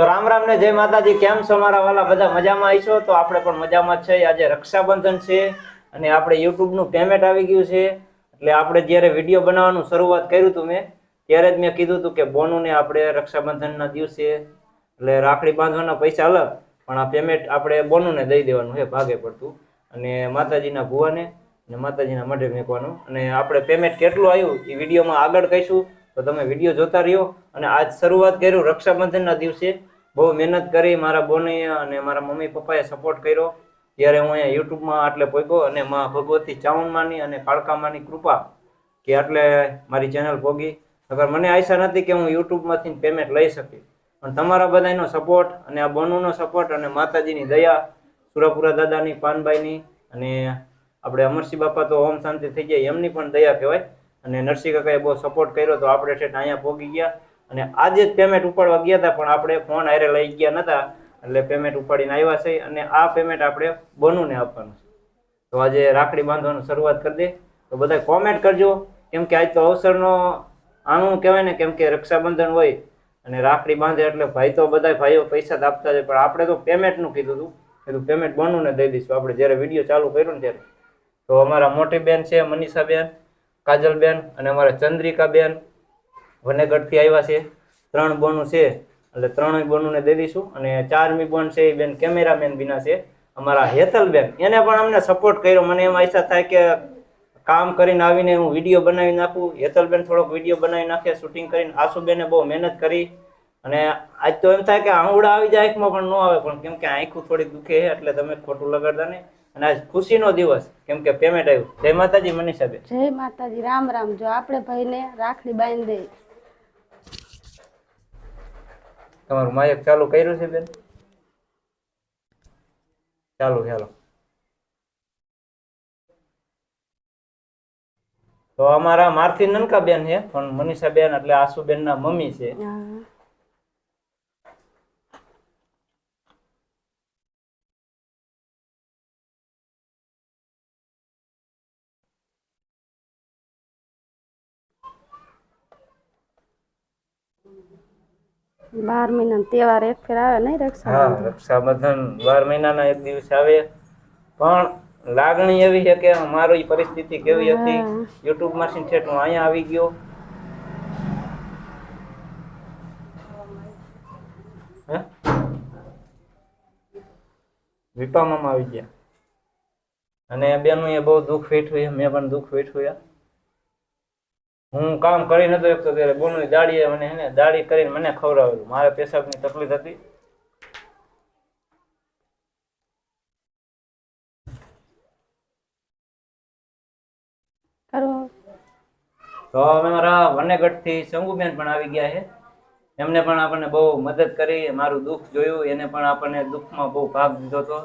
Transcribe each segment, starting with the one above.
તો રામ રામ ને જય માતાજી, કેમ છો મારા વાલા? બધા મજામાં આવીશો તો આપણે પણ મજામાં છે. આજે રક્ષાબંધન છે અને આપણે યુટ્યુબનું પેમેન્ટ આવી ગયું છે. એટલે આપણે જ્યારે વીડિયો બનાવવાનું શરૂઆત કર્યું હતું મેં, ત્યારે જ મેં કીધું હતું કે બોનુને આપણે રક્ષાબંધનના દિવસે, એટલે રાખડી બાંધવાના પૈસા અલગ, પણ આ પેમેન્ટ આપણે બોનુને દઈ દેવાનું છે ભાગે પડતું. અને માતાજીના ભુવાને અને માતાજીના મઢે મેકવાનું. અને આપણે પેમેન્ટ કેટલું આવ્યું એ વિડીયોમાં આગળ કહીશું. તો તમે વીડિયો જોતા રહ્યો. અને આજ શરૂઆત કર્યું રક્ષાબંધનના દિવસે. બહુ મહેનત કરી મારા બોને અને મારા મમ્મી પપ્પાએ સપોર્ટ કર્યો. ત્યારે હું અહીંયા યુટ્યુબમાં આટલે પહોંચ્યો અને મા ભગવતી ચાવણમાની અને કાળકામાની કૃપા કે આટલે મારી ચેનલ ભોગી. અગર મને આશા નથી કે હું યુટ્યુબમાંથી પેમેન્ટ લઈ શકી. પણ તમારા બધાનો સપોર્ટ અને આ બોનુનો સપોર્ટ અને માતાજીની દયા, સુરાપુરા દાદાની, પાનબાઈની અને આપણે અમરસિંહ બાપા તો ઓમ શાંતિ થઈ જાય એમની પણ દયા કહેવાય. અને નરસિંહ કાકાએ બહુ સપોર્ટ કર્યો તો આપણે ઠેઠ અહીંયા પહોંચી ગયા. અને આજે જ પેમેન્ટ ઉપાડવા ગયા હતા, પણ આપણે ફોન હારે લઈ ગયા નતા, એટલે પેમેન્ટ ઉપાડીને આવ્યા છે અને આ પેમેન્ટ આપણે બનુને આપવાનું છે. તો આજે રાખડી બાંધવાનું શરૂઆત કરી દે. તો બધા કોમેન્ટ કરજો, કેમ કે આજ તો અવસરનો આનું કહેવાય ને, કેમ કે રક્ષાબંધન હોય અને રાખડી બાંધે એટલે ભાઈ તો બધા ભાઈઓ પૈસા જ આપતા છે પણ આપણે તો પેમેન્ટનું કીધું હતું કીધું પેમેન્ટ બનુને દઈ દઈશું. આપણે જ્યારે વીડિયો ચાલુ કર્યો ને ત્યારે. તો અમારા મોટી બેન છે મનીષાબેન, કાજલબેન અને અમારા ચંદ્રિકાબેન વનેગઢથી આવ્યા છે. ત્રણ બોનું છે. એટલે ત્રણેય બોનુને દઈ દઈશું. અને ચારમી બોન છે એ બેન કેમેરામેન બીના છે. અમારા હેતલબેન. એને પણ અમને સપોર્ટ કર્યો. મને એમ આશા થાય કે કામ કરીને આવીને હું વીડિયો બનાવી નાખું. હેતલબેન થોડોક વીડિયો બનાવી નાખે શૂટિંગ કરીને. આશુબેને બહુ મહેનત કરી. અને આજ તો એમ થાય કે આંગુડા આવી જાય, આંખમાં પણ ન આવે. પણ કેમ કે આંખું થોડીક દુખે છે, એટલે તમે ખોટું લગાડતા નહીં. અને આજ ખુશીનો દિવસ. કેમ કે પેમેન્ટ આવ્યું. જય માતાજી મનીષાબેન. જય માતાજી. રામ રામ. જો આપણે ભાઈને રાખડી બાંધી દે તમારું માયક ચાલુ કર્યું છે, બેન? ચાલુ, ચાલો. તો અમારા મારથી નનકા બેન છે, પણ મનીષા બેન એટલે આસુબેન ના મમ્મી છે. હા. બાર મહિના તહેવાર એક ફેર આવે નહીં રક્ષા હા રક્ષાબંધન બાર મહિનાના એક દિવસ આવે. પણ લાગણી એવી છે કે મારી પરિસ્થિતિ કેવી હતી? યુટ્યુબમાંથી ઠેઠ હું અહીંયા આવી ગયો. હે? વિપામામાં આવી ગયા. અને બેનું એ બહુ દુઃખ વેઠ્યું છે મેં પણ દુઃખ વેઠ્યું છે. હું કામ કરી નતો શકતો ત્યારે બોનું દાડીએ મને હે ને દાડી કરીને મને ખવડાવેલું. મારે પેશાબની તકલીફ હતી. તો અમે મારા વનેગઢથી શંભુબેન પણ આવી ગયા છે. એમને પણ આપણને બહુ મદદ કરી મારું દુઃખ જોયું. એને પણ આપણને દુઃખમાં બહુ ભાગ દીધો હતો.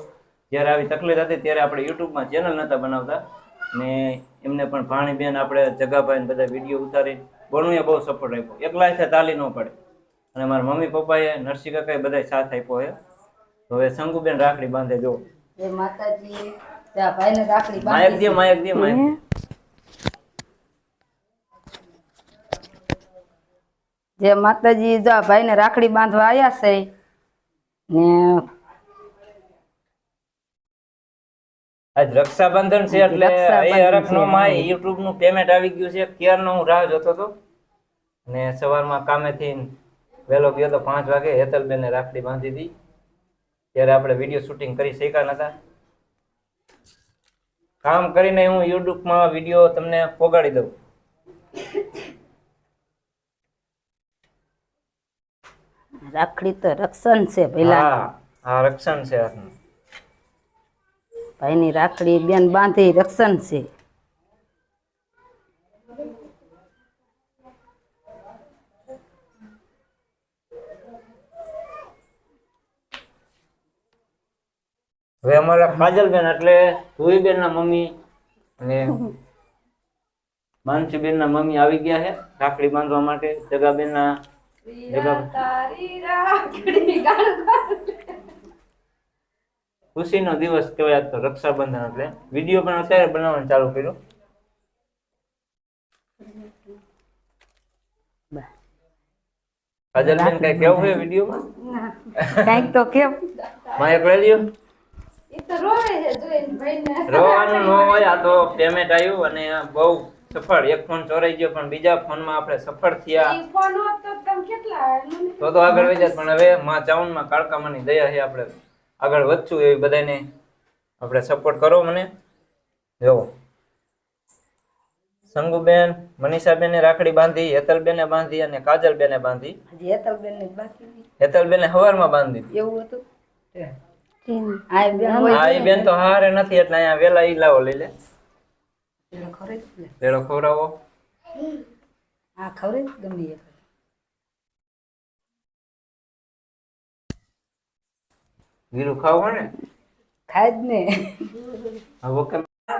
જ્યારે આવી તકલીફ હતી ત્યારે આપણે યુટ્યુબમાં ચેનલ નહોતા બનાવતા. ને એમને પણ ભાણીબેન આપણે જગાભાઈ ને બધા વીડિયો ઉતારી ભણુએ બહુ સપોર્ટ આપ્યો. એકલા છે તાલી ન પડે. અને મારા મમ્મી પપ્પાએ નરસિંહ કાકાએ બધા સાથ આપ્યો છે હવે શંકુબેન રાખડી બાંધે જો. જય માતાજી જા ભાઈને રાખડી માયક દે માયક દે માયક દે. માતાજી જો ભાઈને રાખડી બાંધવા આવ્યા છે ને આજ રક્ષાબંધન છે એટલે એ હરખ નો માય. યુટ્યુબનું પેમેન્ટ આવી ગયું છે. ક્યારનો હું રાહ જોતો હતો? ને સવારમાં કામેથી વહેલો ગયો તો પાંચ વાગે હેતલબેને રાખડી બાંધી હતી ત્યારે આપણે વીડિયો શૂટિંગ કરી શક્યા નતા. કામ કરીને હું યુટ્યુબમાં વીડિયો તમને પોગાડી દઉં. રાખડી તો રક્ષણ છે પેલા હા હા રક્ષણ છે હાથનું. ભાઈની રાખડી બેન બાંધી રક્ષણ છે. હવે અમારા કાજલબેન એટલે ધુઈબેન ના મમ્મી અને માનસીબેન ના મમ્મી આવી ગયા છે રાખડી બાંધવા માટે જગાબેન ના જગા ખુશીનો દિવસ કહેવાય તો રક્ષાબંધન એટલે. વીડિયો પણ અત્યારે બનાવવાનું ચાલુ કર્યું. કાજલબેન કઈ કેવું છે વિડીયોમાં? કાંઈક તો કેમ માયક લઈ લ્યો. એ તો રોવે છે જોઈને ભાઈને રોવાનું ન હોય આ તો પેમેન્ટ આવ્યું અને બહુ સફળ. એક ફોન ચોરાઈ ગયો પણ બીજા ફોનમાં આપણે સફળ થયા. તો તો તો આગળ વધી પણ હવે માં ચાવનમાં કાળકામાની દયા છે આપણે. આગળ વધશું એવી બધાને આપણે સપોર્ટ કરો મને. જો. સંગુબેન મનીષાબેને રાખડી બાંધી હેતલબેને બાંધી અને કાજલબેને બાંધી. હેતલબેન ને બાકી હેતલબેને હવારમાં બાંધી. એવું હતું. બેન હા તો હારે નથી એટલે અહીંયા વેલા ઈ લાવો લઈ લે. પેલો ખવડાવો. આ ખરે ગમે ગીરું ખાવું ને? ખાય જ ને હવે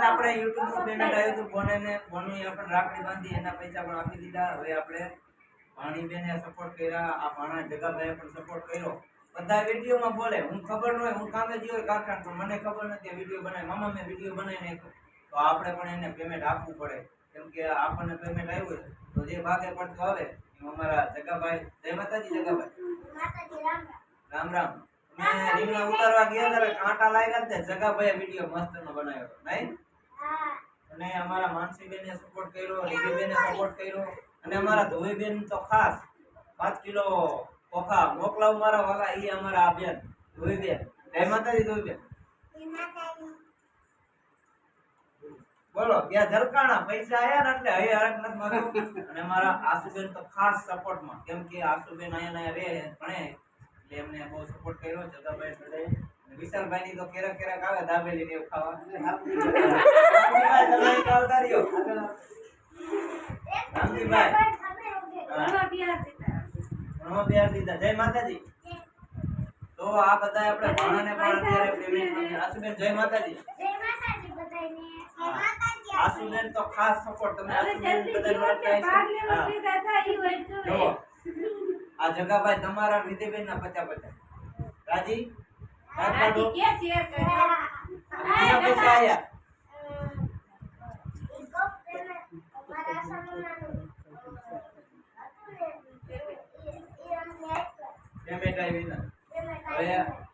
આપણે YouTube નું payment આવ્યું હતું બોનેને બોની આપણે રાખડી બાંધી એના પૈસા પણ આપી દીધા. હવે આપણે ભાણીબેને સપોર્ટ કર્યા આ ભાણા જગાભાઈએ પણ સપોર્ટ કર્યો. બધા વિડીયોમાં બોલે હું ખબર ન હોય હું કામે જ હોય કારખાન પણ મને ખબર નથી વીડિયો બનાવી મામા મેં વીડિયો બનાવી નાખ્યો. તો આપણે પણ એને પેમેન્ટ આપવું પડે. કેમ કે આપણને પેમેન્ટ આવ્યું હોય તો જે ભાગે પડતું આવે અમારા જગાભાઈ જય માતાજી જગાભાઈ. રામ રામ. મેં રીંગણા ઉતારવા ગયા ત્યારે કાંટા લાગ્યા ને જગાભાઈ વીડિયો મસ્ત નો બનાવ્યો, નહીં? અને અમારા માનસીબેને સપોર્ટ કર્યો રીબીબેને સપોર્ટ કર્યો. અને અમારા ધોઈબેન તો ખાસ પાંચ કિલો ચોખા મોકલાવ મારા વાલા એ અમારા આ બેન ધોઈબેન જય માતાજી ધોઈબેન બોલો, ત્યાં ઝરકાણા પૈસા આયા ને એટલે હવે હરક નથી મારું અને મારા આસુબેન તો ખાસ સપોર્ટમાં કેમ કે આસુબેન અહીંયા રહે, ભણે. એટલે એમને બહુ સપોર્ટ કર્યો જગાભાઈ બધાએ. અને વિશાલભાઈ તો કેરક કેરક આવે દાબેલી ને ખાવા દીધા. જય માતાજી. તો આ બધા આપણે ભાણાને પણ અત્યારે પેમેન્ટ આસુબેન જય માતાજી. આસુબેન તો ખાસ સપોર્ટ તમે આસુબેન બધા ઓળખતા હશો. હા. આ જગાભાઈ તમારા વિધિબેન ના પચા પચા રાજી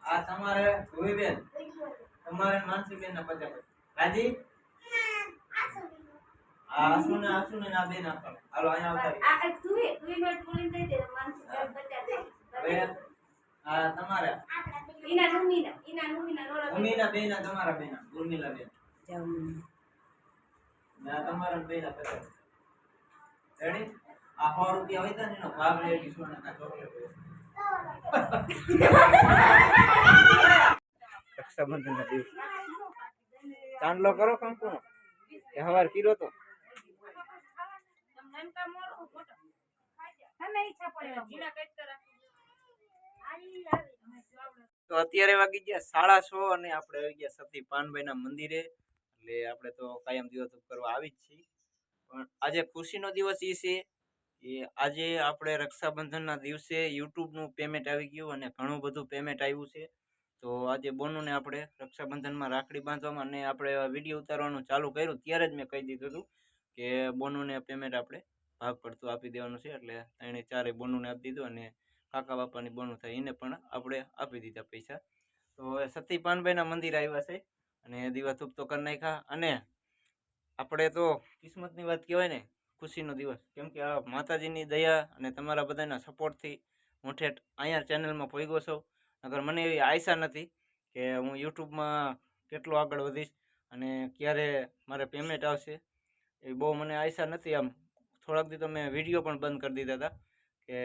આ તમારે ધોઈબેન તમારે માનસીબેન ના પચા પચા રાજી આ આસુ ને આસુ ને ના બેન આપો હાલો અહીંયા આવતા તમારે. ઉર્મિલા બેન બેના તમારા બેના ઉર્મિલા બેન. ને આ તમારા બેના આ પચાસ રેડી આ સો રૂપિયા હોય ને એનો ભાગ અને આ ચોકલેટ રક્ષાબંધન ના દિવસે. ચાંદલો કરો કંકુનો. કે હવાર કીરો તો. તો અત્યારે વાગી ગયા સાડા છ અને આપણે આવી ગયા સતી પાનભાઈના મંદિરે. એટલે આપણે તો કાયમ દિવસ કરવા આવી જ છીએ. પણ આજે ખુશીનો દિવસ એ છે એ આજે આપણે રક્ષાબંધનના દિવસે યુટ્યુબનું પેમેન્ટ આવી ગયું અને ઘણું બધું પેમેન્ટ આવ્યું છે. તો આજે બોનુને આપણે રક્ષાબંધનમાં રાખડી બાંધવામાં અને આપણે વીડિયો ઉતારવાનું ચાલુ કર્યું ત્યારે જ મેં કહી દીધું હતું કે બોનુને પેમેન્ટ આપણે ભાગ પડતું આપી દેવાનું છે. એટલે એણે ચારે બોનુને આપી દીધું અને કાકા બાપાની બોનું થાય, એને પણ આપણે આપી દીધા પૈસા. તો હવે સતી પાનભાઈના મંદિર આવ્યા છે અને દીવા ધૂપ તો કરી નાખ્યા. અને આપણે તો કિસ્મતની વાત કહેવાય ને, ખુશીનો દિવસ. કેમ કે આ માતાજીની દયા અને તમારા બધાના સપોર્ટથી હું અહીંયા ચેનલમાં પહોંચ્યો છું. નગર મને એવી આશા નથી કે હું યુટ્યુબમાં કેટલો આગળ વધીશ અને ક્યારે મારે પેમેન્ટ આવશે. એ બહુ મને આશા નથી આમ. થોડાક દી તો મેં વીડિયો પણ બંધ કરી દીધા હતા કે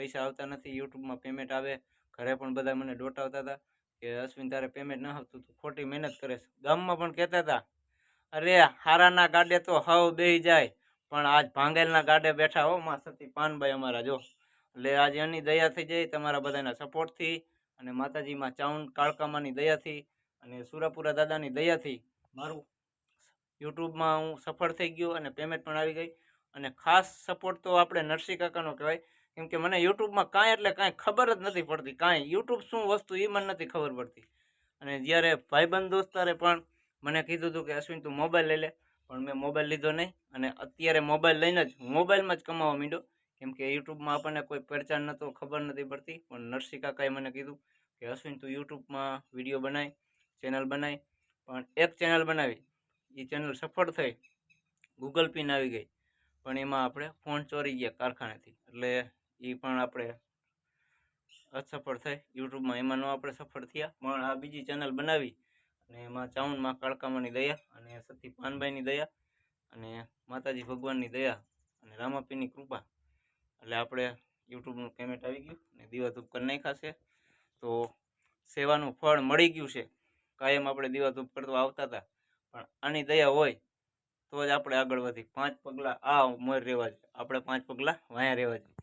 પૈસા આવતા નથી. યુટ્યુબમાં પેમેન્ટ આવે. ઘરે પણ બધા મને ડોટાવતા હતા કે અશ્વિન તારે પેમેન્ટ ન આવતું તું. ખોટી મહેનત કરે છે. ગામમાં પણ કહેતા હતા, અરે, હારાના ગાડે તો હવ બેહી જાય. પણ આજ ભાંગેલના ગાડે બેઠા હો માં સતી પાનભાઈ અમારા, જો. એટલે આજે એની દયા થઈ જાય તમારા બધાના સપોર્ટથી અને માતાજીમાં ચાઉન કાળકામાની દયાથી અને સુરાપુરા દાદાની દયાથી મારું યુટ્યુબમાં હું સફળ થઈ ગયો અને પેમેન્ટ પણ આવી ગઈ. અને ખાસ સપોર્ટ તો આપણે નરસિંહ કાકાનો કહેવાય કેમ કે મને યુટ્યુબમાં કાંઈ એટલે કાંઈ ખબર જ નથી પડતી. કાંઈ યુટ્યુબ શું વસ્તુ એ મને નથી ખબર પડતી. અને જ્યારે ભાઈબંધ દોસ્તારે પણ મને કીધું હતું કે, અશ્વિન, તું મોબાઈલ લઈ લે. પણ મેં મોબાઈલ લીધો નહીં. અને અત્યારે મોબાઈલ લઈને જ મોબાઈલમાં જ કમાવા માંડ્યો. કેમ કે યુટ્યુબમાં આપણને કોઈ પહેચાન નહોતો, ખબર નથી પડતી. પણ નરસિંહ કાકાએ મને કીધું કે, અશ્વિન, તું યુટ્યુબમાં વીડિયો બનાવી ચેનલ બનાવી પણ એક ચેનલ બનાવી. એ ચેનલ સફળ થઈ. ગૂગલ પિન આવી ગઈ. પણ એમાં આપણે ફોન ચોરી ગયા કારખાનેથી. એટલે એ પણ આપણે અસફળ થઈ યુટ્યુબમાં એમાં ન આપણે સફળ થયા. પણ આ બીજી ચેનલ બનાવી અને એમાં ચાઉનમાં કાળકામાની દયા અને સતી પાનભાઈની દયા અને માતાજી ભગવાનની દયા અને રામાપીની કૃપા. એટલે આપણે યુટ્યુબનું પેમેન્ટ આવી ગયું અને દીવાધૂપ કરી નાખ્યા તો સેવાનું ફળ મળી ગયું છે. કાયમ આપણે દીવાધૂપ કરતો આવતા હતા. પણ આની દયા હોય તો જ આપણે આગળ વધી. પાંચ પગલાં આ મોર રહેવા જોઈએ આપણે પાંચ પગલાં વાયા રહેવા જોઈએ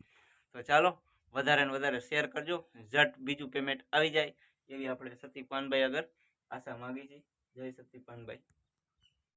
તો ચાલો, વધારે ને વધારે શેર કરજો. ઝટ બીજું પેમેન્ટ આવી જાય, એવી આપણે સતી પાનભાઈ આગળ આશા માગી છે. જય સતી પાનભાઈ